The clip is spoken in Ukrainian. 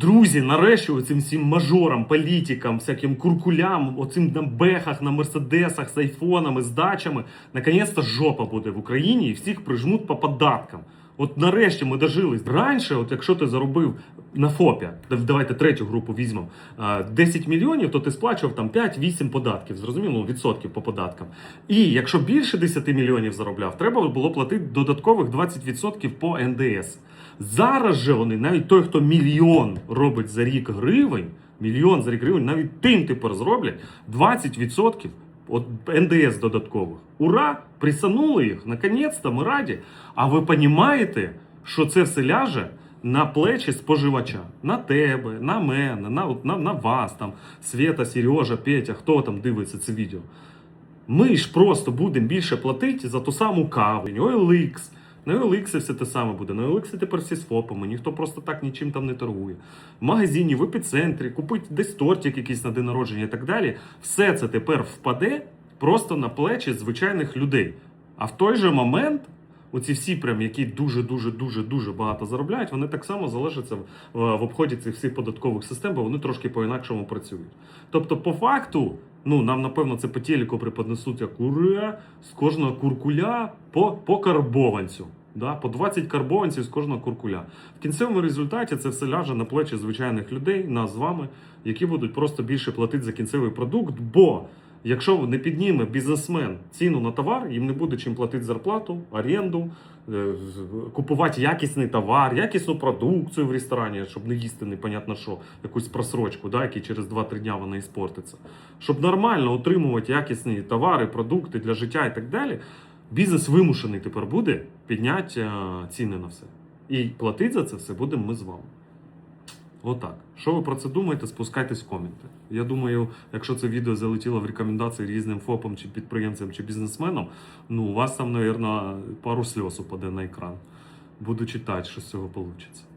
Друзі, нарешті оцим всім мажорам, політикам, всяким куркулям, оцим на бехах, на мерседесах з айфонами, з дачами, наконець-то жопа буде в Україні і всіх прижмуть по податкам. От нарешті ми дожились. Раніше, от якщо ти заробив на ФОПі, давайте третю групу візьмемо, 10 мільйонів, то ти сплачував там 5-8 податків, зрозуміло, відсотків по податкам. І якщо більше 10 мільйонів заробляв, треба було платити додаткових 20% по НДС. Зараз же вони, навіть той, хто мільйон робить за рік гривень, мільйон за рік гривень, навіть тим тепер зроблять 20% от НДС додаткових. Ура! Присанули їх, наконець-то ми раді. А ви розумієте, що це все ляже на плечі споживача, на тебе, на мене, на, на, на вас, там, Света, Сережа, Петя, хто там дивиться це відео. Ми ж просто будемо більше платити за ту саму каву. OLX. На OLX все те саме буде. На OLX тепер всі з ФОПами, ніхто просто так нічим там не торгує. В магазині, в епіцентрі, купить десь тортик якийсь на день народження і так далі. Все це тепер впаде просто на плечі звичайних людей. А в той же момент. Оці всі, прям, які дуже дуже дуже дуже багато заробляють, вони так само залишаться в, в обході цих всіх податкових систем, бо вони трошки по-інакшому працюють. Тобто, по факту, ну нам напевно це по телеку преподнесуть як ура з кожного куркуля по, по карбованцю. Да, по 20 карбованців з кожного куркуля. В кінцевому результаті це все ляже на плечі звичайних людей, нас з вами, які будуть просто більше платити за кінцевий продукт. Бо якщо не підніме бізнесмен ціну на товар, їм не буде чим платити зарплату, оренду, е, купувати якісний товар, якісну продукцію в ресторані, щоб не їсти непонятно що, якусь просрочку, да, які через 2-3 дня вона іспортиться. Щоб нормально отримувати якісні товари, продукти для життя і так далі. Бізнес вимушений тепер буде підняти е, ціни на все. І платити за це все будемо ми з вами. Отак. Що ви про це думаєте, спускайтесь в коменти. Я думаю, якщо це відео залетіло в рекомендації різним ФОПам, чи підприємцям, чи бізнесменам, ну у вас там, мабуть, пару сльоз упаде на екран. Буду читати, що з цього вийде.